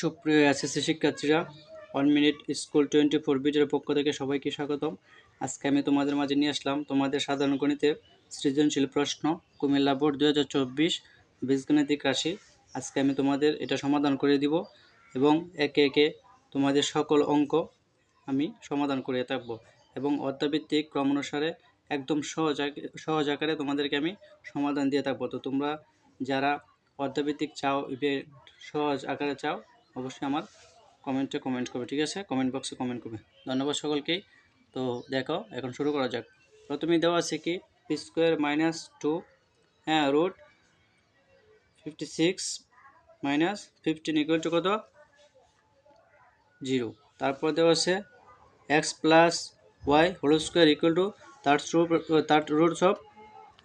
সুপ্রিয় এসএসসি শিক্ষার্থীরা one minute school twenty four বিটের পক্ষ থেকে সবাইকে স্বাগতম। আজকে আমি তোমাদের মাঝে নিয়ে আসলাম তোমাদের সাধারণ গণিতের সৃজনশীল প্রশ্ন, কুমিল্লা বোর্ড দু হাজার চব্বিশ, বীজগণিতিক রাশি। আজকে আমি তোমাদের এটা সমাধান করে দিব এবং একে একে তোমাদের সকল অঙ্ক আমি সমাধান করে থাকব এবং অর্ধভিত্তিক ক্রম অনুসারে একদম সহজ সহজ আকারে তোমাদেরকে আমি সমাধান দিয়ে থাকব। তো তোমরা যারা অর্ধভিত্তিক চাও সহজ আকারে চাও অবশ্যই আমার কমেন্টে কমেন্ট করবে, ঠিক আছে? কমেন্ট বক্সে কমেন্ট করবে। ধন্যবাদ সকলকেই। তো দেখো, এখন শুরু করা যাক। প্রথমেই দেওয়া আছে কি? পি স্কোয়ার মাইনাস টু হ্যাঁ root fifty six minus fifteen equal to কত? জিরো তারপর দেওয়া আছে X plus Y whole square equal to third root third roots of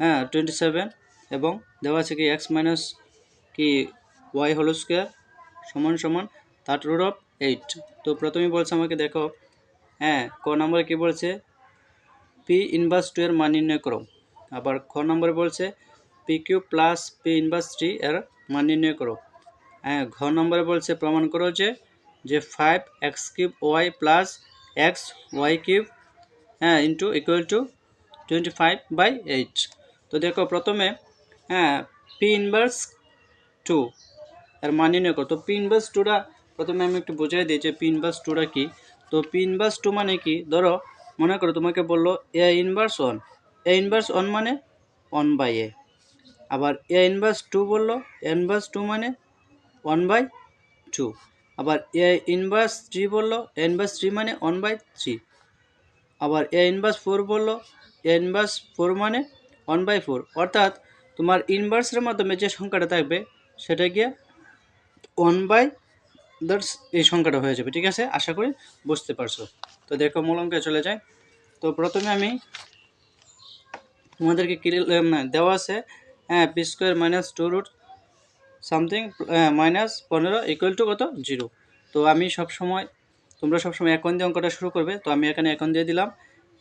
হ্যাঁ টোয়েন্টি সেভেন এবং দেওয়া আছে কি? এক্স মাইনাস কি? ওয়াই হোল স্কোয়ার সমান সমান থার্ড রুট অফ এইট তো প্রথমেই বলছে আমাকে, দেখো হ্যাঁ ক নম্বরে কি বলছে? পি ইনভার্স টু এর মান নির্ণয় করো। আবার খ নম্বরে বলছে P Q plus P inverse three এর মান নির্ণয় করো। হ্যাঁ ঘ নম্বরে বলছে, প্রমাণ করো যে যে five X cube Y plus X Y cube হ্যাঁ into equal to twenty five by eight তো দেখো, প্রথমে হ্যাঁ পি ইনভার্স টু এর মান নির্ণয় করো তো পি ইনভার্স টুটা প্রথমে আমি একটু বোঝাই দিই যে পি ইনভার্স টুটা কি। তো পিন বাস টু মানে কি? ধরো, মনে করো তোমাকে বলল A inverse one A inverse one মানে ওয়ান বাই এ আবার এ ইনভার্স টু বলল ইনভার্স টু মানে ওয়ান বাই টু আবার এ ইনভার্স থ্রি বলল ইনভার্স থ্রি মানে ওয়ান বাই থ্রি আবার এ ইনভার্স ফোর বলল এ ইনভার্স ফোর মানে ওয়ান বাই ফোর অর্থাৎ তোমার ইনভার্সের মাধ্যমে যে সংখ্যাটা থাকবে, সেটা গিয়ে ওয়ান বাই দ্যাটস এই সংখ্যাটা হয়ে যাবে, ঠিক আছে? আশা করি বুঝতে পারছ। তো দেখো, মূল অঙ্কে চলে যায় তো প্রথমে আমি তোমাদেরকে দেওয়া আছে হ্যাঁ P square minus two root something minus পনেরো ইকুয়াল টু কত? জিরো তো আমি সব সময় তোমরা সবসময় এখন দিয়ে অঙ্কটা শুরু করবে। তো আমি এখানে এখন দিয়ে দিলাম।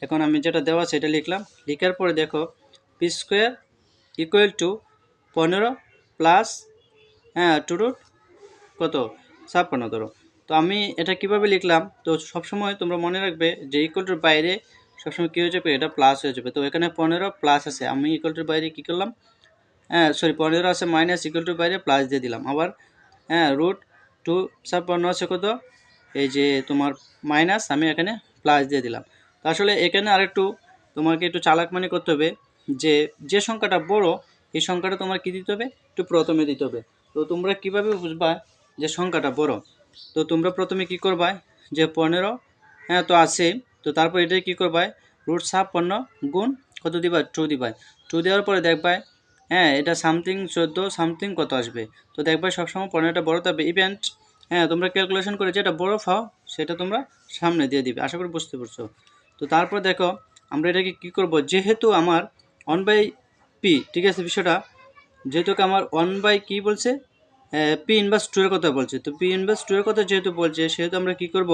এখন আমি যেটা দেওয়া আছে, এটা লিখলাম। লিখার পরে দেখো পি স্কোয়ার ইকুয়াল টু পনেরো প্লাস হ্যাঁ টু রুট কত? ছাপ্পান্ন ধরো। তো আমি এটা কীভাবে লিখলাম? তো সবসময় তোমরা মনে রাখবে যে ইকুয়ালটার বাইরে সবসময় কী হয়ে যাবে? এটা প্লাস হয়ে যাবে। তো এখানে পনেরো প্লাস আছে। আমি ইকুয়ালটার বাইরে কী করলাম? হ্যাঁ সরি পনেরো আছে মাইনাস ইকুয়ালটার বাইরে প্লাস দিয়ে দিলাম। আবার হ্যাঁ রুট টু ছাপ্পান্ন আছে কত? এই যে তোমার মাইনাস আমি এখানে প্লাস দিয়ে দিলাম। তো আসলে এখানে আরেকটু তোমাকে একটু চালাক মানে করতে হবে যে যে সংখ্যাটা বড়, এই সংখ্যাটা তোমার কী দিতে হবে? একটু প্রথমে দিতে হবে। তো তোমরা কীভাবে বুঝবা যে সংখ্যাটা বড়, তো তোমরা প্রথমে কি করবা যে পনেরো হ্যাঁ তো আছে, তো তারপর এটা কি করবা রুট ছাপ্পান্ন গুণ কত দিবা টু দিবা টু দেওয়ার পরে দেখবা হ্যাঁ এটা সামথিং চোদ্দ, সামথিং কত আসবে? তো দেখবা সবসময় পনেরোটা বড় থাকবে। ইভেন্ট হ্যাঁ তোমরা ক্যালকুলেশন করে যেটা বড় ফাও সেটা তোমরা সামনে দিয়ে দিবে। আশা করি বুঝতে পারছ। তো তারপর দেখো, আমরা এটাকে কি করব? যেহেতু আমার ওয়ান বাই পি ঠিক আছে বিষয়টা? যেহেতু আমার ওয়ান বাই কী বলছে? পি ইনভার্স টু এর কথা বলছে। তো পি ইনভার্স টু এর কথা যেহেতু বলছে, সেহেতু আমরা কি করব?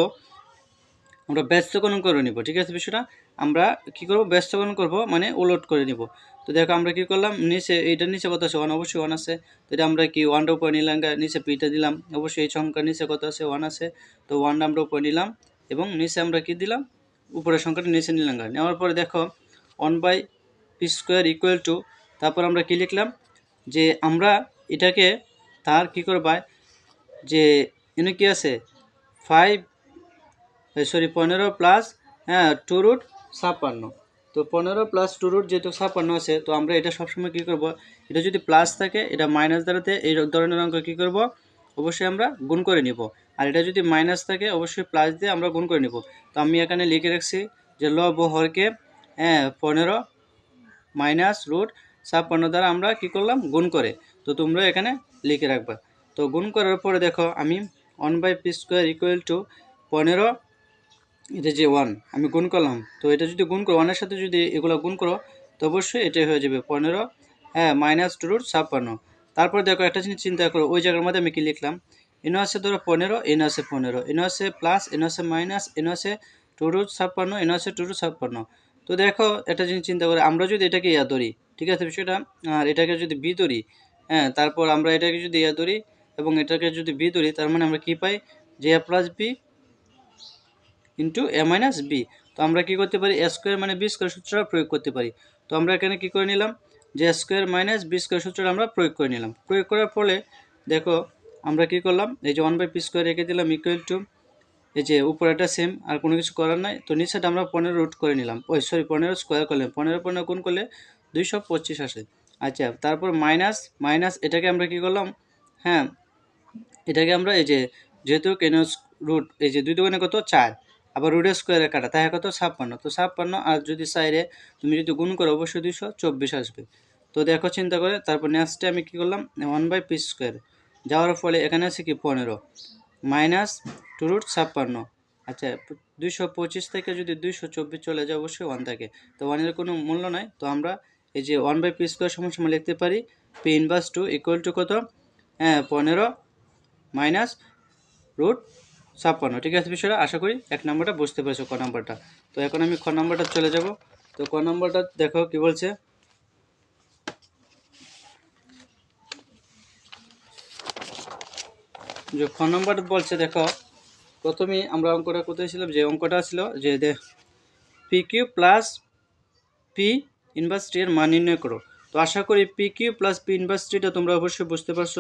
আমরা ব্যস্তকরণ করে নিব, ঠিক আছে বিষয়টা? আমরা কি করব? ব্যস্তকরণ করব মানে উলট করে নিব। তো দেখো আমরা কি করলাম? নিচে এইটার নিচে কত আছে? ওয়ান অবশ্যই ওয়ান আছে। তো এটা আমরা কি ওয়ানটা উপরে নিলাম? নিচে পিটা দিলাম। অবশ্যই এই সংখ্যার নিচে কত আছে? ওয়ান আছে। তো ওয়ানটা আমরা উপরে নিলাম এবং নিচে আমরা কি দিলাম? উপরের সংখ্যাটা নিচে নিলাম নেওয়ার পরে দেখো one by P square equal to তারপর আমরা কি লিখলাম? যে আমরা এটাকে তার কি করবা যে, এনে কি আছে? ফাইভ সরি পনেরো প্লাস হ্যাঁ টু রুট ছাপ্পান্ন। তো পনেরো প্লাস টু রুট যেহেতু ছাপ্পান্ন আছে, তো আমরা এটা সবসময় কী করব? এটা যদি প্লাস থাকে, এটা মাইনাস দ্বারাতে এই ধরনের অঙ্ক কী করব? অবশ্যই আমরা গুণ করে নিব। আর এটা যদি মাইনাস থাকে, অবশ্যই প্লাস দিয়ে আমরা গুণ করে নিব। তো আমি এখানে লিখে রাখছি যে, লব হরকে হ্যাঁ পনেরো মাইনাস রুট ছাপ্পান্ন দ্বারা আমরা কি করলাম? গুণ করে। তো তোমরা এখানে লিখে রাখবা। তো গুণ করার পরে দেখো, আমি one by P square equal to পনেরো, এটা যে ওয়ান আমি গুণ করলাম। তো এটা যদি গুণ করো ওয়ানের সাথে যদি এগুলো গুণ করো, তো অবশ্যই এটাই হয়ে যাবে পনেরো হ্যাঁ মাইনাস টু রুট ছাপ্পান্ন। তারপর দেখো, একটা জিনিস চিন্তা করো, ওই জায়গার মধ্যে আমি কি লিখলাম? এনো আছে ধরো পনেরো, এনো আছে পনেরো, এনো আছে প্লাস এনো আছে মাইনাস এনো আছে টু রুট ছাপ্পান্ন, এনো আছে টু রুট ছাপ্পান্ন। তো দেখো, একটা জিনিস চিন্তা করে, আমরা যদি এটাকে ইয়া ধরি, ঠিক আছে বিষয়টা? আর এটাকে যদি বি ধরি হ্যাঁ তারপর আমরা এটাকে যদি ইয়া ধরি এবং এটাকে যদি বি ধরি, তার মানে আমরা কি পাই? যে A plus B into A minus B তো আমরা কি করতে পারি? এ স্কোয়ার মানে বি স্কোয়ার সূত্রটা প্রয়োগ করতে পারি। তো আমরা এখানে কি করে নিলাম? যে স্কোয়ার মাইনাস বি স্কোয়ার সূত্রটা আমরা প্রয়োগ করে নিলাম। প্রয়োগ করার ফলে, দেখো, আমরা কি করলাম? এই যে ওয়ান বাই পি স্কোয়ার রেখে দিলাম ইকুয়াল টু এই যে উপরেটা সেম আর কোনো কিছু করার নাই। তো নিচেটা আমরা পনেরো রুট করে নিলাম। ওই সরি পনেরো স্কোয়ার করলাম। পনেরো পনেরো গুণ করলে দুইশো পঁচিশ আসে। আচ্ছা তারপর মাইনাস মাইনাস এটাকে আমরা কি করলাম? হ্যাঁ এটাকে আমরা এই যে, যেহেতু কেন রুট এই যে দুই দোকানে কত? চার। আবার রুটের স্কোয়ারে কাটা তাই কত? ছাপ্পান্ন। তো ছাপ্পান্ন, আর যদি সাইডে তুমি যদি গুণ করো, অবশ্যই দুইশো চব্বিশ আসবে। তো দেখো, চিন্তা করে, তারপর নেক্সটে আমি কী করলাম? ওয়ান বাই পি স্কোয়ার যাওয়ার ফলে এখানে আছে কি? পনেরো। মাইনাস টু রুট ছাপ্পান্ন। আচ্ছা দুইশো পঁচিশ থেকে যদি দুইশো চব্বিশ চলে যায়, অবশ্যই ওয়ান থাকে। তো ওয়ানের কোনো মূল্য নাই। তো আমরা এই যে ওয়ান বাই পি স্কোয়ার সমান সমান লিখতে পারি P inverse two equal to কত? হ্যাঁ পনেরো মাইনাস রুট ছাপ্পান্ন। ঠিক আছে বিষয়টা? আশা করি এক নম্বরটা বুঝতে পেরেছ ক নম্বরটা। তো এখন আমি খ নম্বরটা চলে যাব। তো ক নম্বরটা দেখো কি বলছে? যে খ নম্বর বলছে, দেখো প্রথমেই আমরা অঙ্কটা কোথায় ছিলাম যে অঙ্কটা ছিল যে দেখ P Q plus P inverse T এর মান নির্ণয় করো। তো আশা করি P Q plus P inverse টিটা তোমরা অবশ্যই বুঝতে পারছ।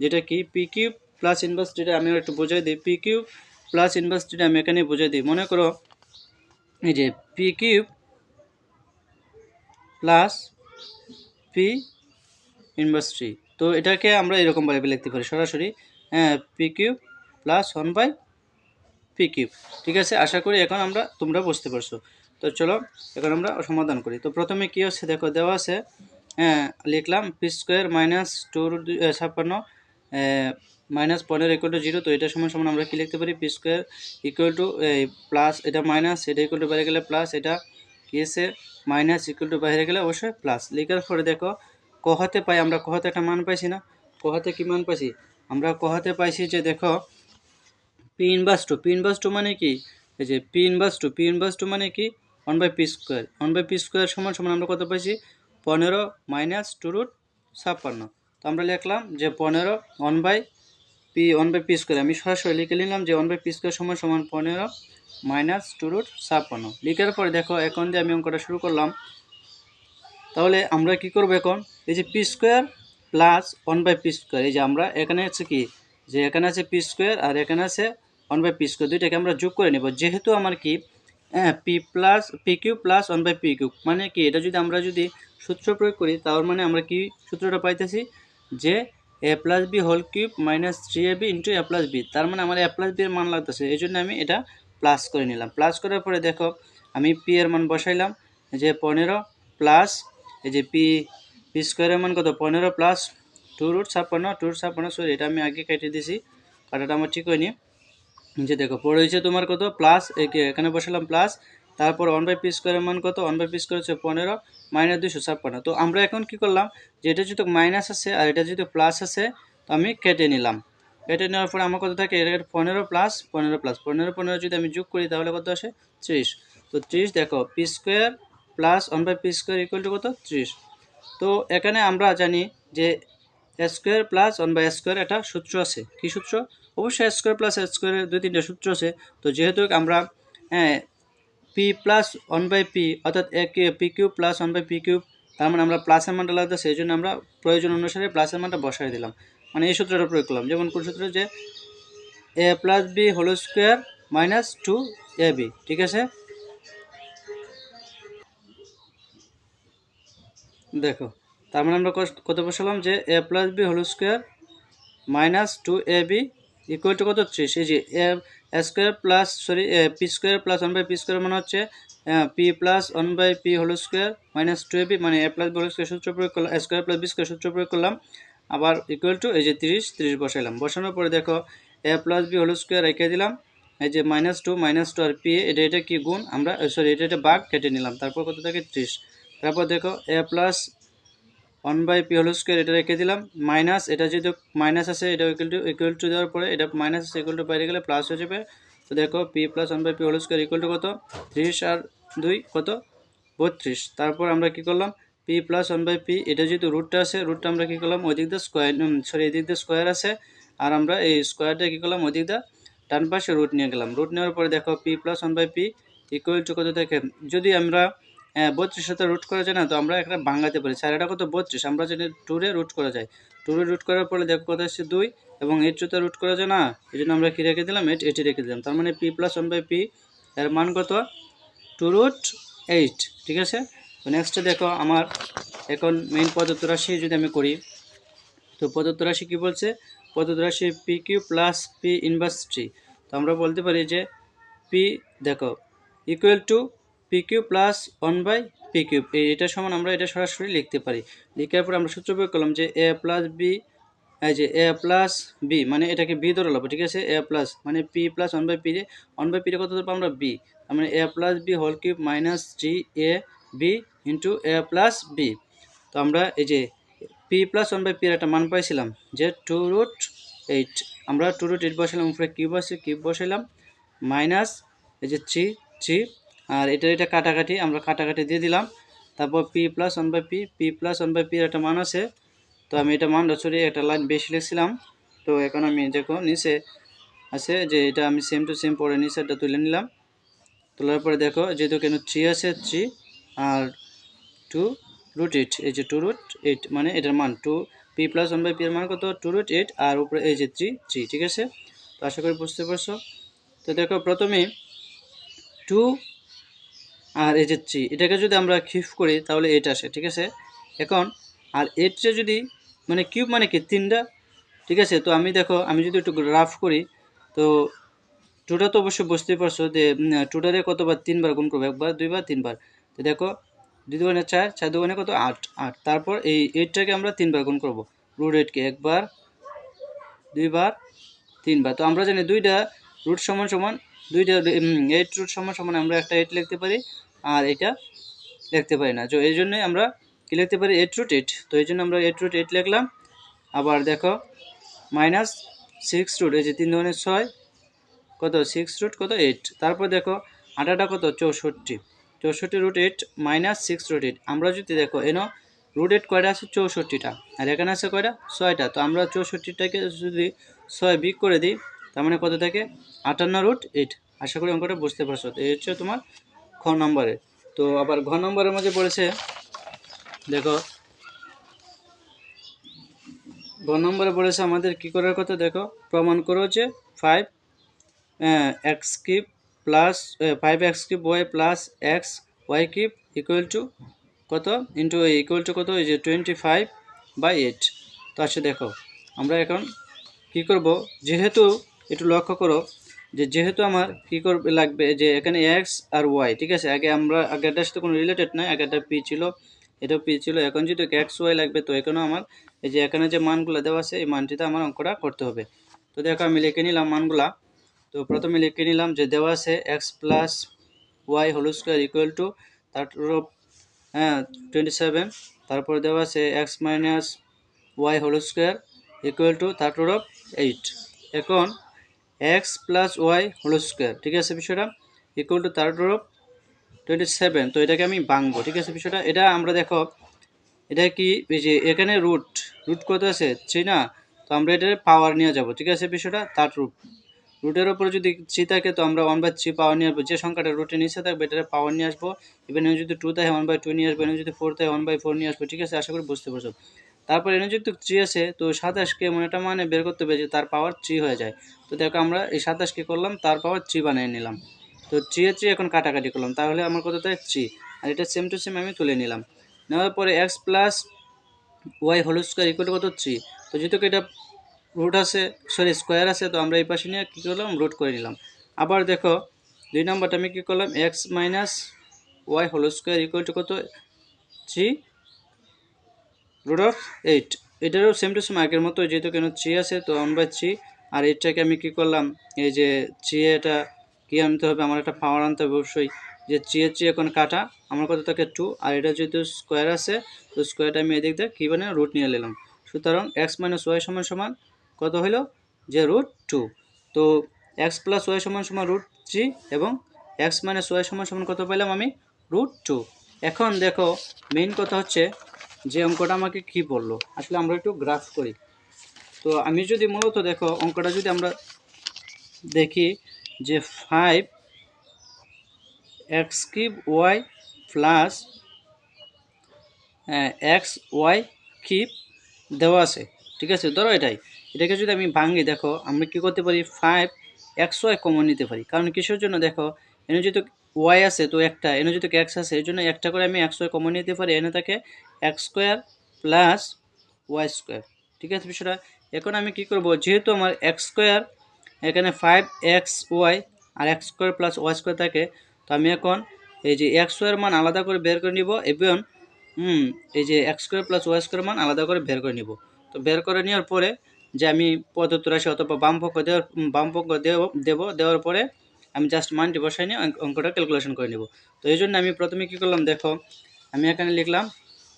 যেটা কি? পি কিউ প্লাস ইনভার্স টিটা আমি একটু বোঝাই দিই। পি কিউ প্লাস ইনভার্স টিটা আমি এখানে বোঝাই দিই। মনে করো এই যে P cube plus P inverse T তো এটাকে আমরা এরকমভাবে লিখতে পারি সরাসরি। হ্যাঁ P cube plus one by P cube ঠিক আছে? আশা করি এখন আমরা তোমরা বুঝতে পারছ। তো চলো, এখন আমরা সমাধান করি। তো প্রথমে কী হচ্ছে দেখো, দেওয়া আছে হ্যাঁ লিখলাম পি স্কোয়ার মাইনাস টু ছাপ্পান্ন মাইনাস পনেরো ইকুয়াল টু জিরো তো এটা সমান সমান আমরা কী লিখতে পারি? P square equal to plus এটা মাইনাস এটা ইকুয়াল টু বাইরে গেলে প্লাস এটা কি এসে মাইনাস ইকুয়াল টু বাইরে গেলে অবশ্যই প্লাস লেখার পরে দেখো কহাতে পাই, আমরা কহাতে একটা মান পাইছি না। কহাতে কী মান পাইছি? আমরা কহাতে পাইছি যে দেখো P inverse two P inverse two মানে কি? এই যে P inverse two P inverse two মানে কি? One by P square one by P square সমান সমান আমরা কত পাইছি? পনেরো মাইনাস টু রুট ছাপ্পান্ন। তো আমরা লিখলাম যে পনেরো one by P one by P square আমি সরাসরি লিখে নিলাম যে ওয়ান বাই পি স্কোয়ার সমান সমান পনেরো মাইনাস টু রুট ছাপ্পান্ন। লিখার পরে দেখো, এখন দিয়ে আমি অঙ্কটা শুরু করলাম, তাহলে আমরা কি করব এখন? এই যে P square plus one by P square এই যে আমরা, এখানে আছে কি? যে এখানে আছে পি স্কোয়ার আর এখানে আছে ওয়ান বাই পি স্কোয়ার দুইটাকে আমরা যোগ করে নেব। যেহেতু আমার কি হ্যাঁ P plus P Q plus one by P Q মানে কি, এটা যদি আমরা যদি সূত্র প্রয়োগ করি, তার মানে আমরা কি সূত্রটা পাইতেছি? যে A plus B whole cube minus three A B into A plus B তার মানে আমার এ প্লাস বি এর মান লাগতেছে, এই জন্য আমি এটা প্লাস করে নিলাম। প্লাস করার পরে দেখো, আমি পি এর মান বসাইলাম যে পনেরো প্লাস এই যে পি পি স্কোয়ারের মান কত? পনেরো প্লাস টু রুট ছাপ্পান্ন টু রুট ছাপ্পান্ন সরি এটা আমি আগে কেটে দিছি, কাটাটা আমার ঠিক হয়নি। যে দেখো, পড়ে হয়েছে তোমার কত? প্লাস এখানে বসালাম প্লাস, তারপর ওয়ান বাই পি স্কোয়ারের মান কত? ওয়ান বাই পি স্কোয়ার হচ্ছে পনেরো মাইনাস দুশো ছাপ্পান্ন। তো আমরা এখন কি করলাম? যে এটা যেহেতু মাইনাস আছে আর এটা যেহেতু প্লাস আছে, তো আমি কেটে নিলাম। কেটে নেওয়ার পরে আমার কত থাকে? এটা পনেরো প্লাস পনেরো প্লাস পনেরো পনেরো যদি আমি যোগ করি তাহলে কত আসে? ত্রিশ। তো ত্রিশ দেখো P square plus one by P square equal to কত? ত্রিশ। তো এখানে আমরা জানি যে square plus one by square একটা সূত্র আছে। কি সূত্র? অবশ্যই স্কোয়ার প্লাস স্কোয়ারের দুই তিনটা সূত্র আছে। তো যেহেতু আমরা হ্যাঁ P plus one by P অর্থাৎ P cube plus one by P cube তার মানে আমরা প্লাসের মানটা লাগতে সেই জন্য আমরা প্রয়োজন অনুসারে প্লাসের মানটা বসাই দিলাম। মানে এই সূত্রটা প্রয়োগ করলাম। যেমন কোন সূত্র? যে A plus B whole square minus two A B ঠিক আছে? দেখো তার মানে আমরা কত বসালাম যে A plus B whole square minus two A B equal to কত? ত্রিশ। এই যে A square plus sorry P square plus one by P square মানে হচ্ছে P plus one by P whole square minus two A B মানে A plus B whole square সূত্র প্রয়োগ করলাম স্কোয়ার প্লাস বি স্কোয়ার সূত্র প্রয়োগ করলাম। আবার ইকুয়াল টু এই যে তিরিশ তিরিশ বসাইলাম। বসানোর পরে দেখো A plus B whole square রেখে দিলাম। এই যে মাইনাস টু মাইনাস টু আর পি এটা এটা কি গুণ? আমরা সরি এটা এটা বাঘ কেটে নিলাম। তারপর কত থাকে? ত্রিশ। তারপর দেখো A plus one by P whole square এটা রেখে দিলাম। মাইনাস এটা যেহেতু মাইনাস আছে, এটা ইকুয়াল টু ইকুয়াল টু দেওয়ার পরে এটা মাইনাস আছে ইকুয়াল টু বাইরে গেলে প্লাস হয়ে যাবে। তো দেখো P plus one by P whole square equal to কত? ত্রিশ আর দুই কত? বত্রিশ। তারপর আমরা কি করলাম? P plus one by P এটা যেহেতু রুটটা আছে রুটটা আমরা কী করলাম? ওই দিক দিয়ে স্কোয়ার সরি এদিক দিয়ে স্কোয়ার আছে। আর আমরা এই স্কোয়ারটা কী করলাম? ওদিক দা ডান পাশে রুট নিয়ে গেলাম। রুট নেওয়ার পরে দেখো P plus one by P equal to কত দেখে যদি আমরা বত্রিশ সাথে রুট করা যায় না, তো আমরা একটা বাঙ্গাতে পারি। এটা কত? বত্রিশ। আমরা যদি টুরে রুট করা যায়। টুরে রুট করার পরে দেখো কত আসছে দুই। এবং এইট টুতে রুট করা যায় না? এই জন্য আমরা কী রেখে দিলাম? এইট এটি রেখে দিলাম। তার মানে P plus one by P এর মান কত? টু রুট এইট ঠিক আছে? তো নেক্সটে দেখো, আমার এখন মেইন পদার্থ রাশি যদি আমি করি, তো পদার্থ রাশি কী বলছে? পদার্থ রাশি P Q plus P inverse three তো আমরা বলতে পারি যে পি দেখো equal to P Q plus one by P cube এটা সমান আমরা এটা সরাসরি লিখতে পারি। লিখার পর আমরা সূত্র প্রয়োগ করলাম যে এ প্লাস বি এই যে এ প্লাস বি মানে এটাকে বি ধরে নেব ঠিক আছে? এ প্লাস মানে P plus one by P রে ওয়ান বাই পিরে কত ধরবো আমরা? বি মানে A plus B whole cube minus three A B into A plus B তো আমরা এই যে পি প্লাস ওয়ান বাই পির একটা মান পাইছিলাম, যে টু রুট এইট আমরা টু রুট এইট বসালাম, উপরে কিউব আছে কিউব বসাইলাম মাইনাস এই যে থ্রি থ্রি আর এটা এটা কাটাকাটি, আমরা কাটাকাটি দিয়ে দিলাম। তারপর P plus one by P P plus one by পির একটা মান আছে। তো আমি এটা মানটা সরিয়ে একটা লাইন বেশি লিখছিলাম। তো এখন আমি দেখো, নিচে আছে যে এটা আমি সেম টু সেম পরে নিচে এটা তুলে নিলাম। তোলার পরে দেখো, যেহেতু কেন থ্রি আছে থ্রি আর টু রুট এইট এই যে টু রুট এইট মানে এটার মান two P plus one by P এর মান কত? টু রুট এইট আর উপরে এই যে থ্রি থ্রি ঠিক আছে? তো আশা করি বুঝতে পারছ। তো দেখো, প্রথমে টু আর এই যে থ্রি এটাকে যদি আমরা খিফ করি, তাহলে এইট আসে, ঠিক আছে? এখন, আর এইটটা যদি মানে কিউব মানে কি? তিনটা, ঠিক আছে? তো আমি দেখো, আমি যদি একটু গ্রাফ করি, তো টুটা তো অবশ্যই বুঝতেই পারছ যে টুটারে কতবার তিনবার গুণ করব? একবার, দুইবার, তিনবার। তো দেখো, দুই দুগুণে চার চার দুগুণে কত? আট আট। তারপর এই এইটটাকে আমরা তিনবার গুণ করব। রুট এইটকে একবার, দুইবার, তিনবার। তো আমরা জানি দুইটা রুট সমান সমান দুইটা এইট রুট সমান সমান আমরা একটা এইট লিখতে পারি, আর এটা লিখতে পারি না। তো এই জন্যই আমরা কী লিখতে পারি? এইট রুট এইট তো এই জন্য আমরা এইট রুট এইট লিখলাম। আবার দেখো মাইনাস সিক্স রুট এই যে তিন ধরনের ছয়, কত? সিক্স রুট কত? এইট তারপর দেখো, আটাটা কত? চৌষট্টি। চৌষট্টি root eight minus six root eight আমরা যদি দেখো এন রুট এইট কয়টা আছে? চৌষট্টিটা। আর এখানে আছে কয়টা? ছয়টা। তো আমরা চৌষট্টিটাকে যদি ছয় বিক করে দিই, তার মানে কত থাকে? আটান্ন রুট এইট আশা করি অঙ্কটা বুঝতে পারছ। এই হচ্ছে তোমার খ নম্বরে। তো আবার ঘ নম্বরের মধ্যে পড়েছে, দেখো। গ নম্বরে বলেছে আমাদের কি করার কথা? দেখো, প্রমাণ করো যে five X cube plus five X cube Y plus X Y cube equal to কত? ইন্টু ইকুয়াল টু কত? এই যে টোয়েন্টি ফাইভ বাই এইট তো আচ্ছা দেখো, আমরা এখন কি করব? যেহেতু একটু লক্ষ্য করো যে যেহেতু আমার কী করবে, লাগবে যে এখানে এক্স আর ওয়াই ঠিক আছে? আগে আমরা আগেরটার সাথে কোনো রিলেটেড নয় আগেরটা পি ছিল, এটাও পি ছিল। এখন যেহেতু এক্স ওয়াই লাগবে, তো এখানেও আমার, এই যে এখানে যে মানগুলো দেওয়া আছে, এই মানটিতে আমার অঙ্কটা করতে হবে। তো দেখো, আমি লিখে নিলাম মানগুলা। তো প্রথমে লিখে নিলাম যে দেওয়া আছে X plus Y whole square equal to তার হ্যাঁ টোয়েন্টি সেভেন তারপর দেওয়া আছে X minus Y whole square equal to third eight এখন X plus Y whole square ঠিক আছে বিষয়টা? Equal to third of twenty seven তো এটাকে আমি ভাঙবো, ঠিক আছে বিষয়টা? এটা আমরা দেখো, এটা কি, এই যে এখানে রুট রুট কত আছে? থ্রি না? তো আমরা এটার পাওয়ার নিয়ে যাব, ঠিক আছে বিষয়টা? তার রুট রুটের ওপরে যদি থ্রি থাকে, তো আমরা ওয়ান বাই থ্রি পাওয়ার নিয়ে আসব। যে সংখ্যাটা রুটে নিচে থাকবে, এটার পাওয়ার নিয়ে আসব। এবার যদি টু থাকে ওয়ান বাই টু নিয়ে আসব। এনে যদি ফোর থাকে ওয়ান বাই ফোর নিয়ে আসব, ঠিক আছে? আশা করি বুঝতে পারছ। তারপর যদি থ্রি আছে, তো সাতাশকে এমন একটা মানে বের করতে যে তার পাওয়ার থ্রি হয়ে যায়। তো দেখো আমরা এই সাতাশকে করলাম, তার পাওয়ার থ্রি বানিয়ে নিলাম। তো থ্রি থ্রি এখন কাটাকাটি করলাম, তাহলে আমার কত থাকে থ্রি আর এটা সেম টু সেম আমি তুলে নিলাম। নেওয়ার পরে X plus Y whole square equal কত? থ্রি তো যেহেতু এটা রুট আছে সরি স্কোয়ার আছে, তো আমরা এই পাশে নিয়ে কী করলাম? রুট করে নিলাম। আবার দেখো, দুই নম্বরটা আমি কী করলাম? X minus Y whole square equal কত? থ্রি রুট অফ এইট এটারও সেম টু সেম আগের মতো যেহেতু কেন থ্রি আছে, তো ওয়ান বাই থ্রি আর এইটাকে আমি কী করলাম? এই যে থ্রি এটা কী আনতে হবে? আমার একটা পাওয়ার আনতে হবে অবশ্যই। যে এর থ্রি এখন কাটা, আমার কত থাকে? টু আর এটা যেহেতু স্কোয়ার আছে, তো স্কোয়ারটা আমি এদিক দিয়ে কী মানে রুট নিয়ে নিলাম। সুতরাং এক্স মাইনাস ওয়াই সমান সমান কত হলো যে রুট টু তো এক্স প্লাস ওয়াই সমান সমান রুট থ্রি এবং এক্স মাইনাস ওয়াই সমান সমান কত পেলাম আমি? রুট টু এখন দেখো মেইন কথা হচ্ছে যে অঙ্কটা আমাকে কি বলল? আসলে আমরা একটু গ্রাফ করি। তো আমি যদি মূলত দেখো, অঙ্কটা যদি আমরা দেখি যে five X cube Y plus X Y cube দেওয়া আছে। ঠিক আছে? ধরো এটাই। এটাকে যদি আমি ভাঙি, দেখো, আমরা কি করতে পারি? ফাইভ এক্স ওয়াই কমন নিতে পারি। কারণ কিসের জন্য? দেখো এনে যেহেতু ওয়াই আছে, তো একটা। এনে যেহেতু এক্স আছে এই জন্য একটা করে আমি এক্স ওয়াই কমন নিতে পারি। এনে থাকে X square plus Y square ঠিক আছে বিষয়টা? এখন আমি কি করব? যেহেতু আমার এক্স স্কোয়ার এখানে ফাইভ এক্স ওয়াই আর X square plus Y square থাকে, তো আমি এখন এই যে এক্স ওয়াইয়ের মান আলাদা করে বের করে নিব এবং, হুম, এই যে X square plus Y square মান আলাদা করে বের করে নিব। তো বের করে নেওয়ার পরে যে আমি পদ্ধতি রাশি অথবা বাম পক্ষ দেওয়ার বাম পক্ষ দেব দেবো, দেওয়ার পরে আমি জাস্ট মানটি বসাই নিয়ে অঙ্কটা ক্যালকুলেশন করে নেব। তো এই জন্য আমি প্রথমে কী করলাম, দেখো, আমি এখানে লিখলাম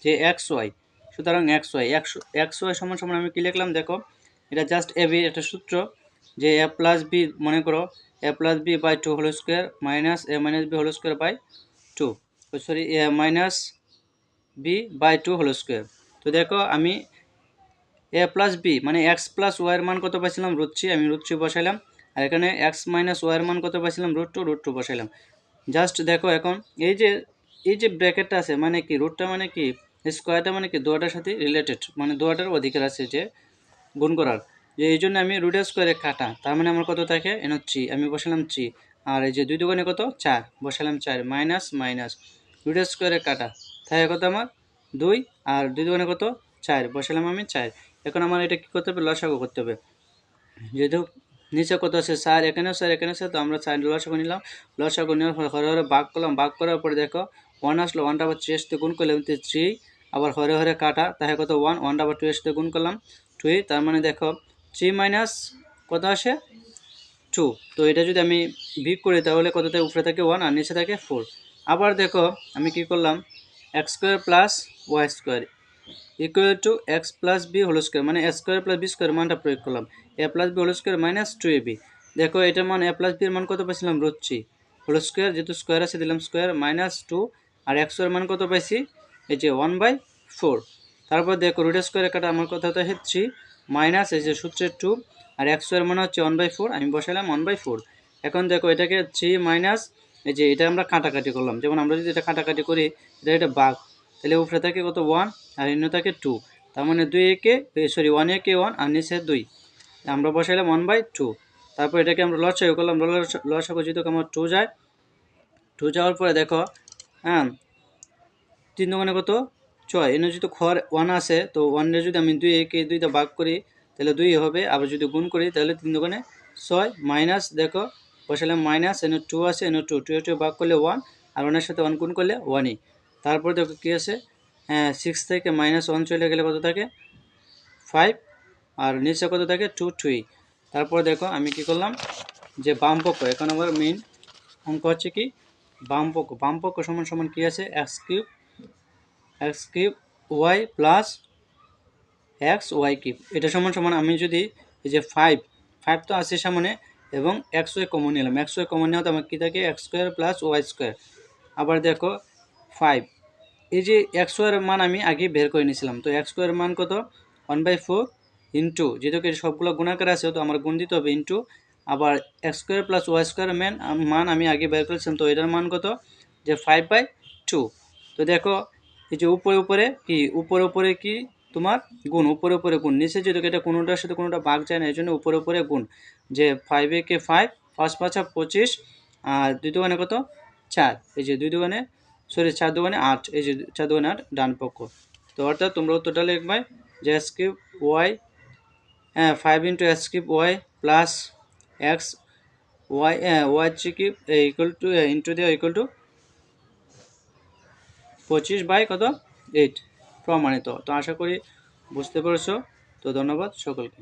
যে এক্স ওয়াই সুতরাং X Y X X Y সমান সমান আমি কী লিখলাম, দেখো, এটা জাস্ট এ বি একটা সূত্র, যে এ প্লাস বি মনে করো A plus B by two whole square minus A minus B whole square by two sorry A minus B by two whole square তো দেখো, আমি এ প্লাস বি মানে x plus ওয়াইয়ের মান কত পাইছিলাম থ্রি, আমি থ্রি বসাইলাম আর এখানে এক্স মাইনাস ওয়াইয়ের মান কত পাইছিলাম? রুট টু রুট টু বসাইলাম। জাস্ট দেখো এখন, এই যে এই যে ব্র্যাকেটটা আছে মানে কি রুটটা মানে কি স্কোয়ারটা মানে কি, দোয়াটার সাথে রিলেটেড মানে দোয়াটার অধিকার আছে যে গুণ করার। যে এই জন্য আমি রুটের স্কোয়ারে কাটা, তার মানে আমার কত থাকে? এন থ্রি আমি বসালাম থ্রি আর এই যে দুই দোকানে কত? চার, বসালাম চার মাইনাস মাইনাস রুটের স্কোয়ারে কাটা, থাকে কত আমার? দুই, আর দুই দোকানে কত? চার, বসালাম আমি চার। এখন আমার এটা কী করতে হবে? লসাগু করতে হবে। যেহেতু নিচে কত আছে? স্যার এখানে স্যার এখানে স্যার তো আমরা চার লসাগু নিলাম। লসাগু নেওয়ার পর হরে হরে ভাগ করলাম। ভাগ করার পরে দেখো ওয়ান আসলো ওয়ানটা আবার এসতে গুণ করলাম থ্রি আবার হরে হরে কাটা, তাহলে কত? ওয়ান ওয়ানটা টু এসতে গুণ করলাম টু তার মানে দেখো থ্রি মাইনাস কত আসে? টু তো এটা যদি আমি বিগ করি, তাহলে কত থাকে উপরে থাকে ওয়ান আর নিচে থাকে ফোর আবার দেখো, আমি কি করলাম? X square plus Y square equal to X plus B whole square মানে A square plus B square মানটা প্রয়োগ করলাম। A plus B whole square minus two A B দেখো এটার মান এ প্লাস বির মান কত পাইছিলাম? থ্রি হোল স্কোয়ার যেহেতু স্কোয়ার আছে, দিলাম স্কোয়ার মাইনাস টু আর এক্সের মান কত পাইছি? এই যে ওয়ান বাই ফোর তারপর দেখো রুট স্কোয়ারে কাটা আমার কথা হতো থ্রি মাইনাস এই যে সূত্রের টু আর একশো এর মানে হচ্ছে ওয়ান বাই ফোর আমি বসালাম ওয়ান বাই ফোর এখন দেখো, এটাকে থ্রি মাইনাস এই যে এটা আমরা কাটাকাটি করলাম। যেমন আমরা যদি এটা কাটাকাটি করি, এটা এটা বাঘ। তাহলে উপরে থাকে কত? ওয়ান আর নিম্ন থাকে টু তার মানে দুই একে সরি ওয়ান একে ওয়ান আর নিচে দুই। আমরা বসাইলাম ওয়ান বাই টু তারপর এটাকে আমরা লসাগু করলাম লসাগু যেহেতু আমার টু যায়। টু যাওয়ার পরে দেখো হ্যাঁ তিন দোকানে কত? ছয়। এনে যদি খর ওয়ান আসে, তো ওয়ানে যদি আমি দুই একে দুইটা ভাগ করি, তাহলে দুই হবে। আবার যদি গুণ করি, তাহলে তিন দোকানে ছয় মাইনাস দেখো বসালাম মাইনাস এনে টু আছে এনে টু টু টু ভাগ করলে ওয়ান আর ওয়ানের সাথে ওয়ান গুণ করলে ওয়ানই তারপর দেখো কী আছে সিক্স থেকে মাইনাস ওয়ান চলে গেলে কত থাকে? ফাইভ আর নিচে কত থাকে? টু টুই তারপর দেখো, আমি কি করলাম? যে বাম পক্ষ এখন আমার মেইন অঙ্ক হচ্ছে কি? বাম পক্ষ। বাম পক্ষ সমান সমান কী আছে? X cube X cube Y plus X Y cube এটা সমান সমান আমি যদি এই যে ফাইভ ফাইভ তো আছে সামনে, এবং এক্স ওয়াই কমন নিলাম। এক্স ওয়াই কমন নেওয়াতে আমার কী থাকে? X square plus Y square আবার দেখো ফাইভ এই যে এক্স মান আমি আগে বের করে নিয়েছিলাম। তো এক্স মান কত? ওয়ান বাই ফোর ইন্টু যেহেতু কি সবগুলো গুণাকার আছে, তো আমার গুণ দিতে হবে ইন্টু আবার X square plus Y square man মান, আমি আগে বের করেছিলাম, তো এটার মান কত? যে ফাইভ বাই টু তো দেখো, এই যে উপরে উপরে কি? উপরে উপরে কি তোমার? গুণ। উপরে উপরে গুণ। নিচে যেহেতু এটা কোনোটার সাথে কোনোটা ভাগ যায় না এই জন্য উপরে উপরে গুণ। যে ফাইভে কে ফাইভ পাঁচ পাঁচা পঁচিশ, আর দুই দোকানে কত? চার। এই যে দুই দোকানে সরি চার দোকানে আট, এই যে চার দোকানে আট, ডান পক্ষ। তো অর্থাৎ তোমরা উত্তরটা লিখবে যে কিউব ওয়াই হ্যাঁ five into cube Y plus X Y Y cube equal to into দিয়ে ইকুয়াল টু পঁচিশ বাই কত? এইট প্রমাণিত। তো আশা করি বুঝতে পেরেছ। তো ধন্যবাদ সকলকে।